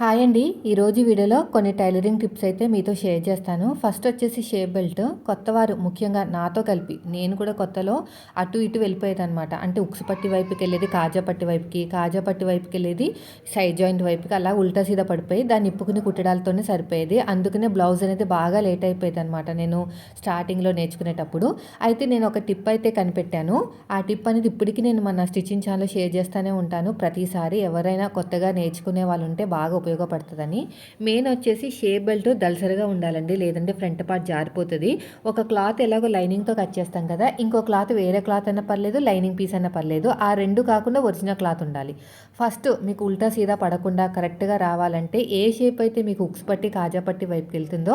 Hi అండి. ఈరోజు వీడియోలో కొన్ని టైలరింగ్ టిప్స్ అయితే మీతో షేర్ చేస్తాను. ఫస్ట్ వచ్చేసి షేప్ బెల్ట్. కొత్తవారు ముఖ్యంగా నాతో కలిపి నేను కూడా కొత్తలో అటు ఇటు వెళ్ళిపోయేది అనమాట అంటే ఉక్సు పట్టి వైపుకి వెళ్ళేది కాజా పట్టి వైపుకి కాజా పట్టి వైపుకి వెళ్ళేది సైడ్ జాయింట్ వైపుకి అలా ఉల్టా సీదా పడిపోయి దాన్ని ఇప్పుకుని కుట్టడాలతోనే సరిపోయేది. అందుకనే బ్లౌజ్ అనేది బాగా లేట్ అయిపోయేది అనమాట నేను స్టార్టింగ్లో నేర్చుకునేటప్పుడు. అయితే నేను ఒక టిప్ అయితే కనిపెట్టాను. ఆ టిప్ అనేది ఇప్పటికీ నేను మన స్టిచ్చింగ్ ఛానల్ షేర్ చేస్తూనే ఉంటాను. ప్రతిసారి ఎవరైనా కొత్తగా నేర్చుకునే వాళ్ళు ఉంటే బాగా ఉపయోగపడుతుందని. మెయిన్ వచ్చేసి షేప్ బెల్ట్ దలసరిగా ఉండాలండి. లేదంటే ఫ్రంట్ పార్ట్ జారిపోతుంది. ఒక క్లాత్ ఎలాగో లైనింగ్తో కట్ చేస్తాం కదా ఇంకో క్లాత్ వేరే క్లాత్ అన్న పర్లేదు లైనింగ్ పీస్ అన్న పర్లేదు. ఆ రెండు కాకుండా ఒరిజినల్ క్లాత్ ఉండాలి. ఫస్ట్ మీకు ఉల్టా సీదా పడకుండా కరెక్ట్గా రావాలంటే ఏ షేప్ అయితే మీకు ఉక్స్ పట్టి కాజా పట్టి వైపుకి వెళ్తుందో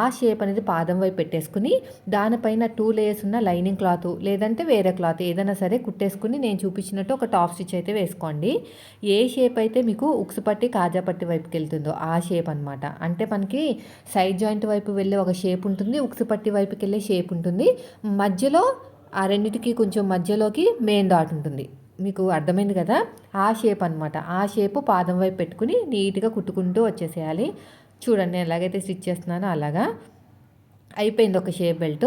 ఆ షేప్ అనేది పాదం వైపు పెట్టేసుకుని దానిపైన టూ లేయర్స్ ఉన్న లైనింగ్ క్లాత్ లేదంటే వేరే క్లాత్ ఏదైనా సరే కుట్టేసుకుని నేను చూపించినట్టు ఒక టాప్ స్టిచ్ అయితే వేసుకోండి. ఏ షేప్ అయితే మీకు ఉక్స్ పట్టి కాజా పట్టి వైపుకి వెళ్తుందో ఆ షేప్ అనమాట అంటే మనకి సైడ్ జాయింట్ వైపు వెళ్ళే ఒక షేప్ ఉంటుంది ఉక్సుపట్టి వైపుకి వెళ్ళే షేప్ ఉంటుంది. మధ్యలో ఆ రెండింటికి కొంచెం మధ్యలోకి మెయిన్ డాట్ ఉంటుంది. మీకు అర్థమైంది కదా? ఆ షేప్ అనమాట ఆ షేప్ పాదం వైపు పెట్టుకుని నీట్గా కుట్టుకుంటూ వచ్చేసేయాలి. చూడండి నేను ఎలాగైతే స్టిచ్ చేస్తున్నానో అలాగా. అయిపోయింది ఒక షేప్ బెల్ట్.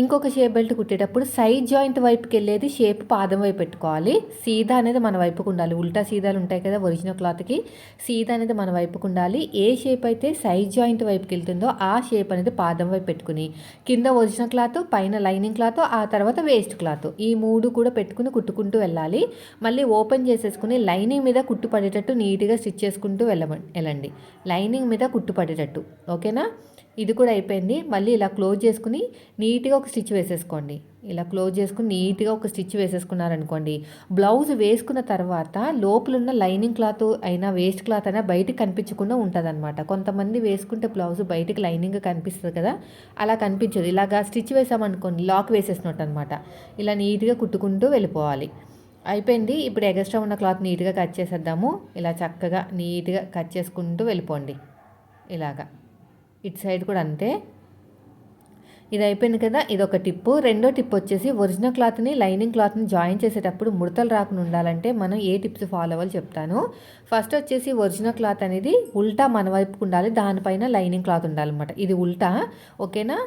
ఇంకొక షేప్ బెల్ట్ కుట్టేటప్పుడు సైడ్ జాయింట్ వైపుకి వెళ్ళేది షేప్ పాదం వైపు పెట్టుకోవాలి. సీదా అనేది మన వైపుకు ఉండాలి. ఉల్టా సీదాలు ఉంటాయి కదా ఒరిజినల్ క్లాత్కి. సీదా అనేది మన వైపుకు ఉండాలి. ఏ షేప్ అయితే సైడ్ జాయింట్ వైపుకి వెళ్తుందో ఆ షేప్ అనేది పాదం వైపు పెట్టుకుని కింద ఒరిజినల్ క్లాత్ పైన లైనింగ్ క్లాత్ ఆ తర్వాత వేస్ట్ క్లాత్ ఈ మూడు కూడా పెట్టుకుని కుట్టుకుంటూ వెళ్ళాలి. మళ్ళీ ఓపెన్ చేసేసుకుని లైనింగ్ మీద కుట్టు పడేటట్టు నీట్గా స్టిచ్ చేసుకుంటూ వెళ్ళమండి వెళ్ళండి. లైనింగ్ మీద కుట్టు పడేటట్టు. ఓకేనా? ఇది కూడా అయిపోయింది. మళ్ళీ ఇలా క్లోజ్ చేసుకుని నీట్గా ఒక స్టిచ్ వేసేసుకోండి. ఇలా క్లోజ్ చేసుకుని నీట్గా ఒక స్టిచ్ వేసేసుకున్నారనుకోండి బ్లౌజ్ వేసుకున్న తర్వాత లోపల ఉన్న లైనింగ్ క్లాత్ అయినా వేస్ట్ క్లాత్ అయినా బయటకు కనిపించకుండా ఉంటుంది అనమాట కొంతమంది వేసుకుంటే బ్లౌజ్ బయటకు లైనింగ్ కనిపిస్తుంది కదా అలా కనిపించదు. ఇలాగా స్టిచ్ వేసామనుకోండి లాక్ వేసేసినట్టు అనమాట ఇలా నీట్గా కుట్టుకుంటూ వెళ్ళిపోవాలి. అయిపోయింది. ఇప్పుడు ఎగస్ట్రా ఉన్న క్లాత్ నీట్గా కట్ చేసేద్దాము. ఇలా చక్కగా నీట్గా కట్ చేసుకుంటూ వెళ్ళిపోండి. ఇలాగా. ఇటు సైడ్ కూడా అంతే. ఇది అయిపోయింది కదా ఇది ఒక టిప్పు. రెండో టిప్ వచ్చేసి ఒరిజినల్ క్లాత్ని లైనింగ్ క్లాత్ని జాయిన్ చేసేటప్పుడు ముడతలు రాకుండా ఉండాలంటే మనం ఏ టిప్స్ ఫాలో అవ్వాలి చెప్తాను. ఫస్ట్ వచ్చేసి ఒరిజినల్ క్లాత్ అనేది ఉల్టా మన వైపుకు ఉండాలి దానిపైన లైనింగ్ క్లాత్ ఉండాలన్నమాట. ఇది ఉల్టా ఓకేనా?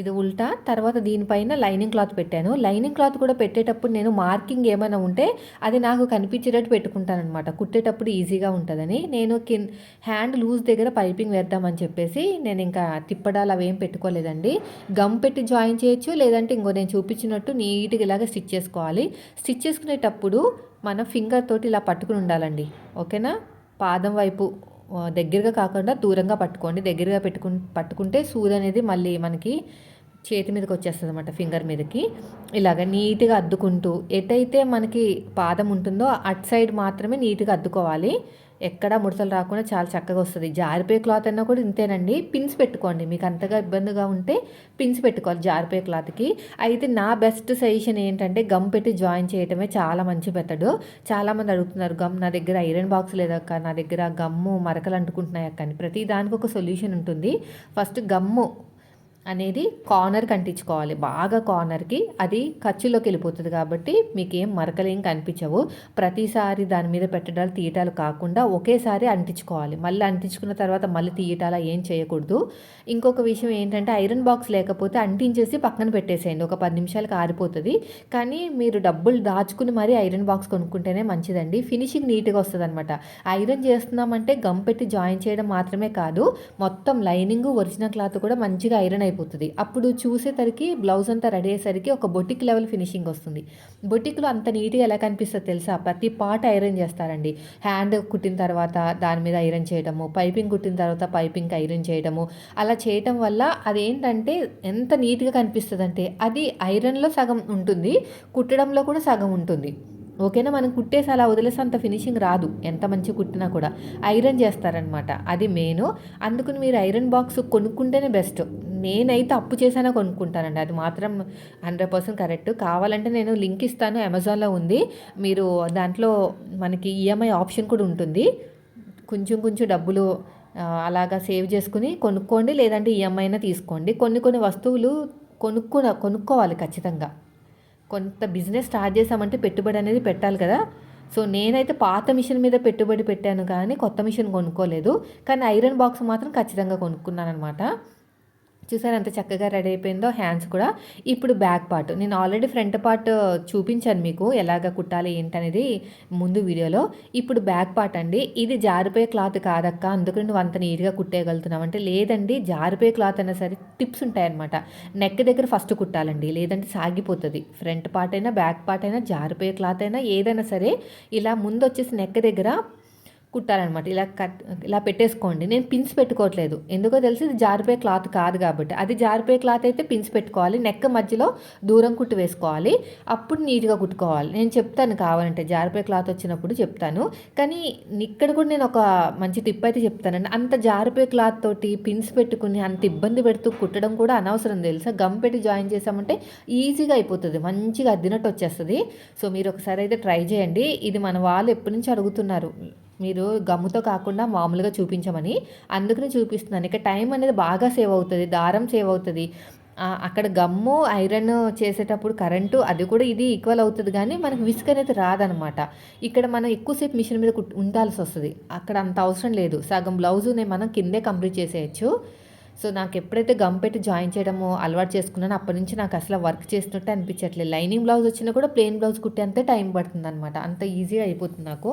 ఇది ఉల్టా తర్వాత దీనిపైన లైనింగ్ క్లాత్ పెట్టాను. లైనింగ్ క్లాత్ కూడా పెట్టేటప్పుడు నేను మార్కింగ్ ఏమైనా ఉంటే అది నాకు కనిపించేటట్టు పెట్టుకుంటాను అనమాట కుట్టేటప్పుడు ఈజీగా ఉంటుందని. నేను కిన్ హ్యాండ్ లూజ్ దగ్గర పైపింగ్ వేద్దామని చెప్పేసి నేను ఇంకా తిప్పడాలు అవేం పెట్టుకోలేదండి. గమ్ పెట్టి జాయిన్ చేయొచ్చు లేదంటే ఇంకో నేను చూపించినట్టు నీట్గా ఇలాగ స్టిచ్ చేసుకోవాలి. స్టిచ్ చేసుకునేటప్పుడు మన ఫింగర్ తోటి ఇలా పట్టుకుని ఉండాలండి. ఓకేనా? పాదం వైపు దగ్గరగా కాకుండా దూరంగా పట్టుకోండి. దగ్గరగా పెట్టుకు పట్టుకుంటే సూది అనేది మళ్ళీ మనకి చేతి మీదకి వచ్చేస్తుంది అనమాట ఫింగర్ మీదకి. ఇలాగ నీట్గా అద్దుకుంటూ ఎటైతే మనకి పాదం ఉంటుందో అటు సైడ్ మాత్రమే నీట్గా అద్దుకోవాలి. ఎక్కడ ముడతలు రాకుండా చాలా చక్కగా వస్తుంది. జారిపోయే క్లాత్ అన్నా కూడా ఇంతేనండి. పిన్స్ పెట్టుకోండి. మీకు అంతగా ఇబ్బందిగా ఉంటే పిన్స్ పెట్టుకోవాలి జారిపోయే క్లాత్కి. అయితే నా బెస్ట్ సజెషన్ ఏంటంటే గమ్ పెట్టి జాయిన్ చేయటమే చాలా మంచి మెథడ్. చాలామంది అడుగుతున్నారు గమ్ నా దగ్గర ఐరన్ బాక్స్ లేదక్క నా దగ్గర గమ్ము మరకలు అంటుకుంటున్నాయి అక్క అని. ప్రతి దానికి ఒక సొల్యూషన్ ఉంటుంది. ఫస్ట్ గమ్ము అనేది కార్నర్కి అంటించుకోవాలి బాగా కార్నర్కి అది ఖర్చులోకి వెళ్ళిపోతుంది కాబట్టి మీకు ఏం మరకలేం కనిపించవు. ప్రతిసారి దాని మీద పెట్టడాలు తీయటాలు కాకుండా ఒకేసారి అంటించుకోవాలి. మళ్ళీ అంటించుకున్న తర్వాత మళ్ళీ తీయటాలా ఏం చేయకూడదు. ఇంకొక విషయం ఏంటంటే ఐరన్ బాక్స్ లేకపోతే అంటించేసి పక్కన పెట్టేసేయండి. ఒక పది నిమిషాలకు ఆరిపోతుంది. కానీ మీరు డబ్బులు దాచుకుని మరీ ఐరన్ బాక్స్ కొనుక్కుంటేనే మంచిదండి. ఫినిషింగ్ నీట్గా వస్తుంది అనమాట ఐరన్ చేస్తున్నామంటే గమ్ పెట్టి జాయిన్ చేయడం మాత్రమే కాదు. మొత్తం లైనింగ్ ఒరిజినల్ క్లాత్ కూడా మంచిగా ఐరన్ అయిపోతుంది అయిపోతుంది. అప్పుడు చూసేసరికి బ్లౌజ్ అంతా రెడీ అయ్యేసరికి ఒక బొటిక్ లెవెల్ ఫినిషింగ్ వస్తుంది. బొటిక్లో అంత నీట్గా ఎలా కనిపిస్తుంది తెలుసా? ప్రతి పార్ట్ ఐరన్ చేస్తారండి. హ్యాండ్ కుట్టిన తర్వాత దాని మీద ఐరన్ చేయడము పైపింగ్ కుట్టిన తర్వాత పైపింగ్ ఐరన్ చేయడము అలా చేయటం వల్ల అదేంటంటే ఎంత నీట్గా కనిపిస్తుంది అంటే అది ఐరన్లో సగం ఉంటుంది కుట్టడంలో కూడా సగం ఉంటుంది. ఓకేనా? మనం కుట్టేసి అలా వదిలేసి అంత ఫినిషింగ్ రాదు. ఎంత మంచి కుట్టినా కూడా. ఐరన్ చేస్తారనమాట అది మెయిన్. అందుకని మీరు ఐరన్ బాక్స్ కొనుక్కుంటేనే బెస్ట్. నేనైతే అప్పు చేశానో కొనుక్కుంటానండి. అది మాత్రం హండ్రెడ్ పర్సెంట్ కరెక్ట్. కావాలంటే నేను లింక్ ఇస్తాను అమెజాన్లో ఉంది. మీరు దాంట్లో మనకి ఈఎంఐ ఆప్షన్ కూడా ఉంటుంది. కొంచెం కొంచెం డబ్బులు అలాగా సేవ్ చేసుకుని కొనుక్కోండి లేదంటే ఈఎంఐ అయినా తీసుకోండి. కొన్ని కొన్ని వస్తువులు కొనుక్కో కొనుక్కోవాలి ఖచ్చితంగా. కొంత బిజినెస్ స్టార్ట్ చేసామంటే పెట్టుబడి అనేది పెట్టాలి కదా. సో నేనైతే పాత మిషన్ మీద పెట్టుబడి పెట్టాను కానీ కొత్త మిషన్ కొనుక్కోలేదు. కానీ ఐరన్ బాక్స్ మాత్రం ఖచ్చితంగా కొనుక్కున్నాను అనమాట చూసారు ఎంత చక్కగా రెడీ అయిపోయిందో హ్యాండ్స్ కూడా. ఇప్పుడు బ్యాక్ పార్ట్. నేను ఆల్రెడీ ఫ్రంట్ పార్ట్ చూపించాను మీకు ఎలాగ కుట్టాలి ఏంటనేది ముందు వీడియోలో. ఇప్పుడు బ్యాక్ పార్ట్ అండి. ఇది జారిపోయే క్లాత్ కాదక్క. అందుకని నువ్వు అంత నీట్గా కుట్టేయగలుగుతున్నావు అంటే లేదండి. జారిపోయే క్లాత్ అయినా సరే టిప్స్ ఉంటాయన్నమాట. నెక్ దగ్గర ఫస్ట్ కుట్టాలండి. లేదంటే సాగిపోతుంది. ఫ్రంట్ పార్ట్ అయినా బ్యాక్ పార్ట్ అయినా జారిపోయే క్లాత్ అయినా ఏదైనా సరే ఇలా ముందు వచ్చేసి నెక్ దగ్గర కుట్టాలన్నమాట. ఇలా కట్ ఇలా పెట్టేసుకోండి. నేను పిన్స్ పెట్టుకోవట్లేదు. ఎందుకో తెలిసి ఇది జారిపోయే క్లాత్ కాదు కాబట్టి. అది జారిపోయే క్లాత్ అయితే పిన్స్ పెట్టుకోవాలి. నెక్క మధ్యలో దూరం కుట్టు వేసుకోవాలి. అప్పుడు నీట్గా కుట్టుకోవాలి. నేను చెప్తాను కావాలంటే. జారిపోయే క్లాత్ వచ్చినప్పుడు చెప్తాను. కానీ ఇక్కడ కూడా నేను ఒక మంచి టిప్ అయితే చెప్తానండి. అంత జారిపోయే క్లాత్ తోటి పిన్స్ పెట్టుకుని అంత ఇబ్బంది పెడుతూ కుట్టడం కూడా అనవసరం తెలుసా? గమ్ పెట్టి జాయిన్ చేసామంటే ఈజీగా అయిపోతుంది. మంచిగా అద్దినట్టు వచ్చేస్తుంది. సో మీరు ఒకసారి అయితే ట్రై చేయండి. ఇది మన వాళ్ళు ఎప్పటి నుంచి అడుగుతున్నారు? మీరు గమ్ముతో కాకుండా మామూలుగా చూపించమని అందుకని చూపిస్తున్నాను. ఇక టైం అనేది బాగా సేవ్ అవుతుంది దారం సేవ్ అవుతుంది. అక్కడ గమ్ము ఐరన్ చేసేటప్పుడు కరెంటు అది కూడా ఇది ఈక్వల్ అవుతుంది కానీ మనకు విసుక్ అనేది రాదనమాట. ఇక్కడ మనం ఎక్కువసేపు మిషన్ మీద ఉండాల్సి వస్తుంది. అక్కడ అంత అవసరం లేదు. సగం బ్లౌజుని మనం కిందే కంప్లీట్ చేసేయచ్చు. సో నాకు ఎప్పుడైతే గమ్ పెట్టి జాయిన్ చేయడము అలవాటు చేసుకున్నానో అప్పటి నుంచి నాకు అసలు వర్క్ చేసినట్టు అనిపించట్లేదు. లైనింగ్ బ్లౌజ్ వచ్చినా కూడా ప్లెయిన్ బ్లౌజ్ కుట్టేంతే టైం పడుతుంది అనమాట అంత ఈజీగా అయిపోతుంది నాకు.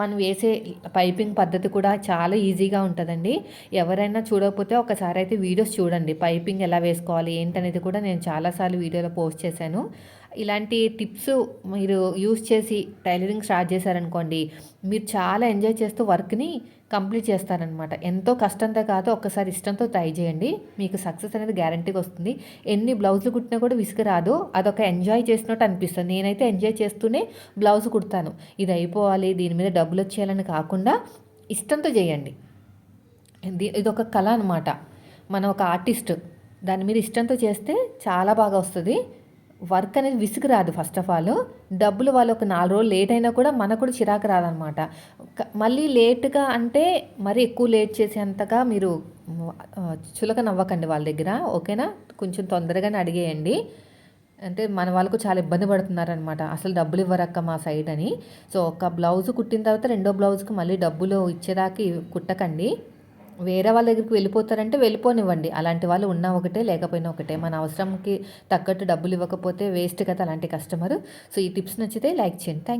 మనం వేసే పైపింగ్ పద్ధతి కూడా చాలా ఈజీగా ఉంటుందండి. ఎవరైనా చూడకపోతే ఒకసారి అయితే వీడియోస్ చూడండి. పైపింగ్ ఎలా వేసుకోవాలి ఏంటనేది కూడా నేను చాలాసార్లు వీడియోలో పోస్ట్ చేశాను. ఇలాంటి టిప్స్ మీరు యూస్ చేసి టైలరింగ్ స్టార్ట్ చేశారనుకోండి మీరు చాలా ఎంజాయ్ చేస్తూ వర్క్ని కంప్లీట్ చేస్తారనమాట. ఎంతో కష్టంతో కాదు ఒక్కసారి ఇష్టంతో ట్రై చేయండి. మీకు సక్సెస్ అనేది గ్యారంటీగా వస్తుంది. ఎన్ని బ్లౌజులు కుట్టినా కూడా విసుగు రాదు. అదొక ఎంజాయ్ చేసినట్టు అనిపిస్తుంది. నేనైతే ఎంజాయ్ చేస్తూనే బ్లౌజ్ కుడతాను. ఇది అయిపోవాలి దీని మీద డబ్బులు వచ్చేయాలని కాకుండా ఇష్టంతో చేయండి. ఇది ఒక కళ అనమాట. మనం ఒక ఆర్టిస్ట్ దాని మీద ఇష్టంతో చేస్తే చాలా బాగా వస్తుంది. వర్క్ అనేది విసుగు రాదు ఫస్ట్ ఆఫ్ ఆల్ డబ్బులు వాళ్ళు ఒక నాలుగు రోజులు లేట్ అయినా కూడా మనకు కూడా చిరాకు రాదనమాట మళ్ళీ లేట్గా అంటే మరీ ఎక్కువ లేట్ చేసేంతగా మీరు చులక నవ్వకండి వాళ్ళ దగ్గర ఓకేనా కొంచెం తొందరగానే అడిగేయండి. అంటే మన వాళ్ళకు చాలా ఇబ్బంది పడుతున్నారనమాట అసలు డబ్బులు ఇవ్వరక్క మా సైడ్ అని. సో ఒక బ్లౌజ్ కుట్టిన తర్వాత రెండో బ్లౌజ్కి మళ్ళీ డబ్బులు ఇచ్చేదాకా కుట్టకండి. వేరే వాళ్ళ దగ్గరికి వెళ్ళిపోతారంటే వెళ్ళిపోనివ్వండి. అలాంటి వాళ్ళు ఉన్నా ఒకటే లేకపోయినా ఒకటే. మన అవసరంకి తగ్గట్టు డబ్బులు ఇవ్వకపోతే వేస్ట్ కదా అలాంటి కస్టమర్. సో ఈ టిప్స్ నచ్చితే లైక్ చేయండి. థ్యాంక్